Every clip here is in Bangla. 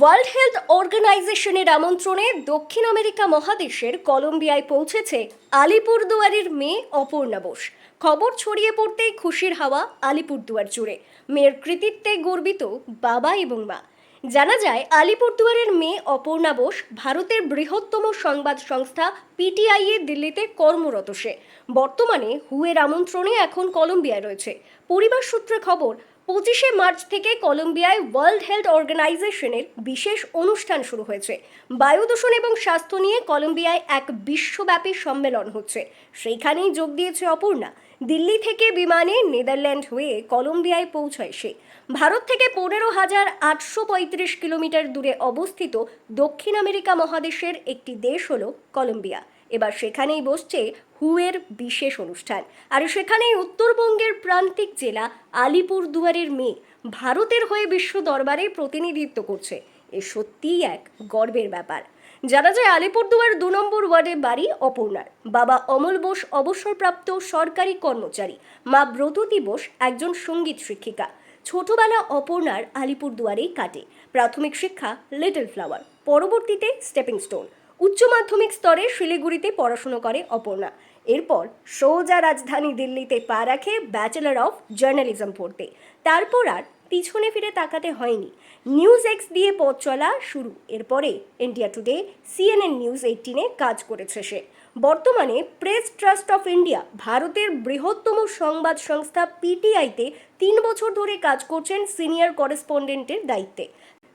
ওয়ার্ল্ড হেলথ অর্গানাইজেশনের আমন্ত্রণে দক্ষিণ আমেরিকা মহাদেশের কলম্বিয়ায় পৌঁছেছে আলিপুরদুয়ারের মেয়ে অপর্ণা বোস। খবর ছড়িয়ে পড়তেই খুশির হাওয়া আলিপুরদুয়ার জুড়ে। মেয়ের কৃতিত্বে গর্বিত বাবা এবং মা। জানা যায়, আলিপুরদুয়ারের মেয়ে অপর্ণা বোস ভারতের বৃহত্তম সংবাদ সংস্থা পিটিআই এ দিল্লিতে কর্মরত সে। বর্তমানে হুয়ের আমন্ত্রণে এখন কলম্বিয়ায় রয়েছে। পরিবার সূত্রে খবর পঁচিশে মার্চ থেকে কলম্বিয়ায় ওয়ার্ল্ড হেলথ অর্গানাইজেশনের বিশেষ অনুষ্ঠান শুরু হয়েছে। বায়ু দূষণ এবং স্বাস্থ্য নিয়ে কলম্বিয়ায় এক বিশ্বব্যাপী সম্মেলন হচ্ছে। সেইখানেই যোগ দিয়েছে অপর্ণা। দিল্লি থেকে বিমানে নেদারল্যান্ড হয়ে কলম্বিয়ায় পৌঁছায় সে। ভারত থেকে পনেরো হাজার আটশো পঁয়ত্রিশ কিলোমিটার দূরে অবস্থিত দক্ষিণ আমেরিকা মহাদেশের একটি দেশ হলো কলম্বিয়া। এবার সেখানেই বসছে হুয়ের বিশেষ অনুষ্ঠান। আর সেখানেই উত্তরবঙ্গের প্রান্তিক জেলা আলিপুর দুয়ারের মেয়ে ভারতের হয়ে বিশ্ব দরবারে প্রতিনিধিত্ব করছে। এ সত্যিই এক গর্বের ব্যাপার। জানা যায়, আলিপুরদুয়ার দু নম্বর ওয়ার্ডে বাড়ি অপর্ণার। বাবা অমল বোস অবসরপ্রাপ্ত সরকারি কর্মচারী। মা ব্রততী বোস একজন সংগীত শিক্ষিকা। ছোটবেলা অপর্ণার আলিপুরদুয়ারেই কাটে। প্রাথমিক শিক্ষা, লিটল ফ্লাওয়ার। পরবর্তীতে স্টেপিং স্টোন উচ্চ মাধ্যমিক স্তরে শিলিগুড়িতে পড়াশুনো করে অপর্ণা। এরপর সোজা রাজধানী দিল্লিতে পা রাখে ব্যাচেলর অফ জার্নালিজম পড়তে। তারপর আর পিছনে ফিরে তাকাতে হয়নি। নিউজ এক্স দিয়ে পথ চলা শুরু। এরপরে ইন্ডিয়া টুডে সিএনএন নিউজ এইটিনে কাজ করেছে সে। বর্তমানে প্রেস ট্রাস্ট অফ ইন্ডিয়া ভারতের বৃহত্তম সংবাদ সংস্থা পিটিআইতে তিন বছর ধরে কাজ করছেন সিনিয়র করেসপন্ডেন্টের দায়িত্বে।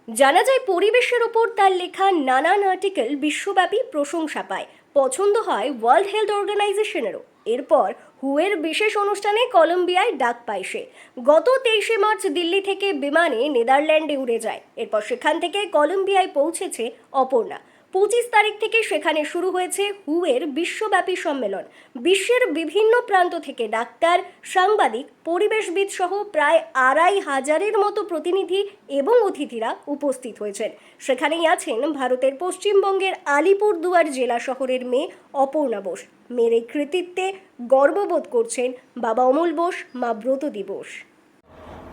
জানা যায় পরিবেশের ওপর তার লেখা নানান আর্টিকেল বিশ্বব্যাপী প্রশংসা পায়। পছন্দ হয় ওয়ার্ল্ড হেলথ অর্গানাইজেশনেরও এরপর হুয়ের বিশেষ অনুষ্ঠানে কলম্বিয়ায় ডাক পায় সে। গত তেইশে মার্চ দিল্লি থেকে বিমানে নেদারল্যান্ডে উড়ে যায়। এরপর সেখান থেকে কলম্বিয়ায় পৌঁছেছে অপর্ণা। পঁচিশ তারিখ থেকে সেখানে শুরু হয়েছে হুয়ের বিশ্বব্যাপী সম্মেলন। বিশ্বের বিভিন্ন প্রান্ত থেকে ডাক্তার, সাংবাদিক, পরিবেশবিদ সহ প্রায় আড়াই হাজারের মতো প্রতিনিধি এবং অতিথিরা উপস্থিত হয়েছেন। সেখানেই আছেন ভারতের পশ্চিমবঙ্গের আলিপুরদুয়ার জেলা শহরের মেয়ে অপর্ণা বোস। মেয়ের এই কৃতিত্বে গর্ববোধ করছেন বাবা অমল বোস, মা ব্রতদী বোস।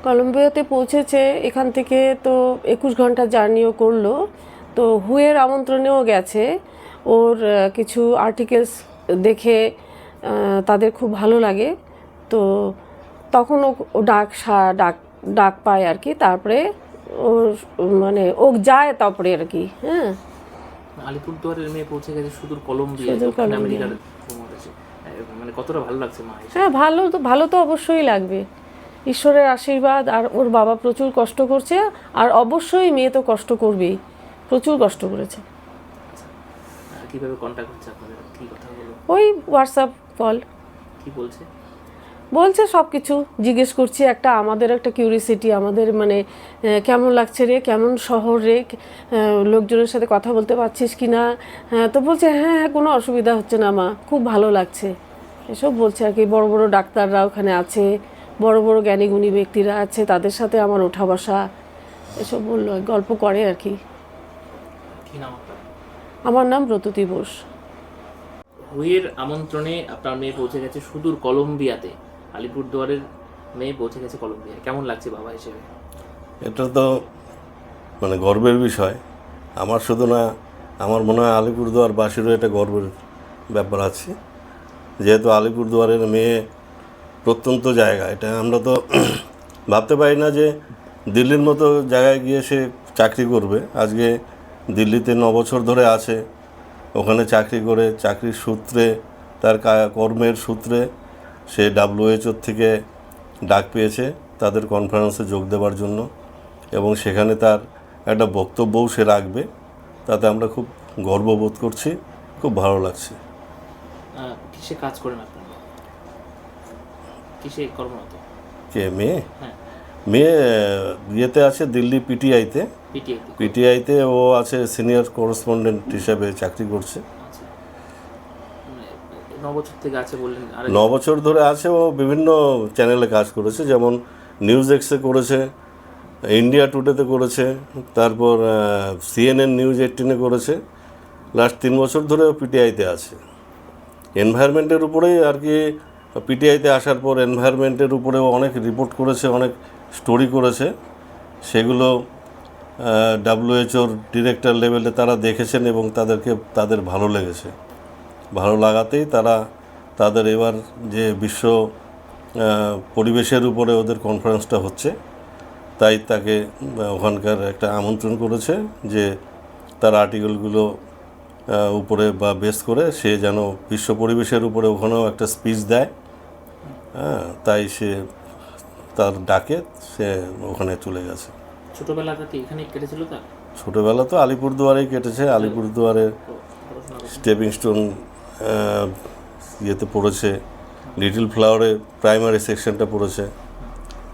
কলম্বিয়াতে পৌঁছেছে, এখান থেকে তো একুশ ঘণ্টা জার্নিও করল। তো হুয়ের আমন্ত্রণেও গেছে। ওর কিছু আর্টিকেলস দেখে তাদের খুব ভালো লাগে। তো তখন ও ডাক সা- ডাক ডাক পায় আর কি। তারপরে ওর মানে ও যায় তারপরে আর কি হ্যাঁ। আলিপুরদুয়ারের মেয়ে পৌঁছে গেছে সুদূর কলম্বিয়া সুদূর দক্ষিণ। আমেরিকার। আহ, মানে কতটা ভালো লাগছে মা হ্যাঁ ভালো তো ভালো তো অবশ্যই লাগবে। ঈশ্বরের আশীর্বাদ আর ওর বাবা প্রচুর কষ্ট করছে আর অবশ্যই মেয়ে তো কষ্ট করবেই। প্রচুর কষ্ট করেছে। কীভাবে কন্ট্যাক্ট হচ্ছে আপনাদের? কি কথা বলো ওই হোয়াটসঅ্যাপ কল কি বলছে? বলছে সব কিছু জিজ্ঞেস করছি একটা আমাদের একটা কিউরিসিটি আমাদের মানে কেমন লাগছে রে? কেমন শহর রে? লোকজনের সাথে কথা বলতে পারছিস কি না হ্যাঁ, তো বলছে হ্যাঁ হ্যাঁ কোনো অসুবিধা হচ্ছে না মা। খুব ভালো লাগছে। এসব বলছে আর কি বড় বড় ডাক্তাররা ওখানে আছে। বড় বড় জ্ঞানীগুণী ব্যক্তিরা আছে। তাদের সাথে আমার ওঠা বসা। এসব বলল গল্প করে আর কি। কি নাম আপনার? আমার নাম ব্রততী বোস। হুইয়ের আমন্ত্রণে আপনার মেয়ে পৌঁছে গেছে সুদূর কলম্বিয়াতে। আলিপুরদুয়ারের মেয়ে পৌঁছে গেছে কলম্বিয়া কেমন লাগছে বাবা হিসেবে? এটা তো মানে গর্বের বিষয়। আমার শুধু না আমার মনে হয় আলিপুরদুয়ারবাসীরও এটা গর্বের ব্যাপার আছে। যেহেতু আলিপুরদুয়ারের মেয়ে প্রত্যন্ত জায়গা এটা আমরা তো ভাবতে পারি না যে দিল্লির মতো জায়গায় গিয়ে সে চাকরি করবে। আজকে দিল্লিতে ন বছর ধরে আছে। ওখানে চাকরি করে চাকরির সূত্রে তার কর্মের সূত্রে সে ডাব্লিউএইচওর থেকে ডাক পেয়েছে তাদের কনফারেন্সে যোগ দেওয়ার জন্য। এবং সেখানে তার একটা বক্তব্যও সে রাখবে। তাতে আমরা খুব গর্ববোধ করছি খুব ভালো লাগছে। কিসে কাজ করেন আপনারা কিসে কর্মরত? কে মেয়ে? হ্যাঁ। মেয়ে ইয়েতে আছে দিল্লি পিটিআইতে পিটিআই পিটিআইতে ও আছে সিনিয়র করেসপন্ডেন্ট হিসেবে চাকরি করছে। আচ্ছা। মানে, ন বছর থেকে আছে বললেন ন বছর ধরে আছে ও বিভিন্ন চ্যানেলে কাজ করেছে যেমন নিউজ এক্সে করেছে ইন্ডিয়া টুডেতে করেছে তারপর সিএনএন নিউজ এইটিনে করেছে। লাস্ট তিন বছর ধরে ও পিটিআইতে আছে। এনভায়রনমেন্টের উপরেই আর কি পিটিআইতে আসার পর এনভায়রনমেন্টের উপরেও অনেক রিপোর্ট করেছে অনেক স্টোরি করেছে। সেগুলো ডাব্লিউএইচওর ডিরেক্টর লেভেলে তারা দেখেছেন এবং তাদেরকে, তাদের ভালো লেগেছে। ভালো লাগাতেই তারা, তাদের এবার যে বিশ্ব পরিবেশের উপরে ওদের কনফারেন্সটা হচ্ছে, তাই তাকে ওখানকার একটা আমন্ত্রণ করেছে যে তার আর্টিকেলগুলো উপরে বা বেস করে সে যেন বিশ্ব পরিবেশের উপরে ওখানেও একটা স্পিচ দেয়। হ্যাঁ তাই সে, তার ডাকে সে ওখানে চলে গেছে। ছোটবেলাটা কি এখানেই কেটেছিল তার? ছোটোবেলা তো আলিপুরদুয়ারেই কেটেছে আলিপুরদুয়ারে স্টেপিং স্টোন ইয়েতে পড়েছে লিটল ফ্লাওয়ারে প্রাইমারি সেকশনটা পড়েছে।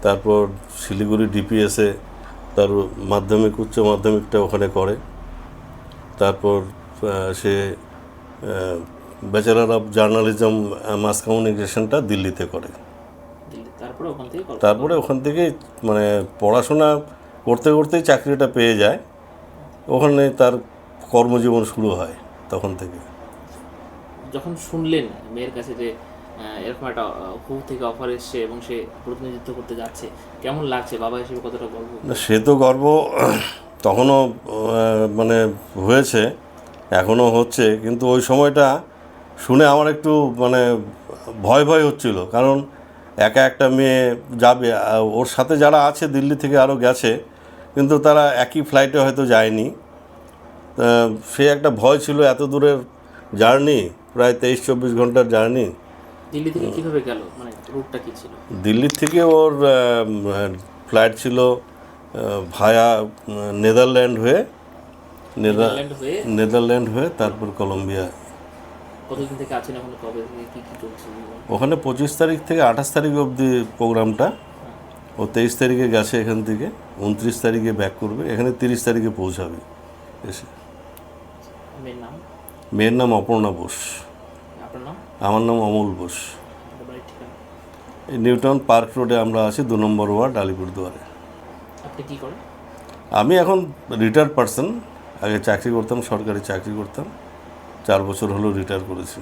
তারপর শিলিগুড়ি ডিপিএসে তার মাধ্যমিক উচ্চ মাধ্যমিকটা ওখানে করে। তারপর সে ব্যাচেলার অফ জার্নালিজম মাস কমিউনিকেশনটা দিল্লিতে করে। তারপরে ওখান থেকে তারপরে ওখান থেকে মানে পড়াশোনা করতে করতেই চাকরিটা পেয়ে যায়। ওখানে তার কর্মজীবন শুরু হয় তখন থেকে। যখন শুনলেন মেয়ের কাছে যে এরকম একটা হু থেকে অফার এসছে এবং সে প্রতিনিধিত্ব করতে যাচ্ছে কেমন লাগছে? বাবা হিসেবে কতটা গর্ব? সে তো গর্ব তখনও মানে হয়েছে এখনও হচ্ছে। কিন্তু ওই সময়টা শুনে আমার একটু মানে ভয় ভয় হচ্ছিল। কারণ একা একটা মেয়ে যাবে ওর সাথে যারা আছে দিল্লি থেকে আরও গেছে কিন্তু তারা একই ফ্লাইটে হয়তো যায়নি। সে একটা ভয় ছিল এত দূরের জার্নি প্রায় তেইশ চব্বিশ ঘণ্টার জার্নি দিল্লি থেকে কীভাবে গেল? মানে রুটটা কি ছিল? দিল্লির থেকে ওর ফ্লাইট ছিল ভায়া নেদারল্যান্ড হয়ে নেদার নেদারল্যান্ড হয়ে? তারপর কলম্বিয়া কতদিন থেকে আছেন এখন? কবে কি কি চলছে? ওখানে পঁচিশ তারিখ থেকে আঠাশ তারিখ অবধি প্রোগ্রামটা ও তেইশ তারিখে গেছে এখান থেকে উনত্রিশ তারিখে ব্যাক করবে এখানে তিরিশ তারিখে পৌঁছাবে এসে। মেয়ের নাম? অপর্ণা বোস। আমার নাম অমল বোস। নিউটাউন পার্ক রোডে আমরা আছি দু নম্বর ওয়ার্ড আলিপুরদুয়ারে। আমি এখন রিটায়ার্ড পার্সন আগে চাকরি করতাম সরকারি চাকরি করতাম চার বছর হলো রিটায়ার করেছি।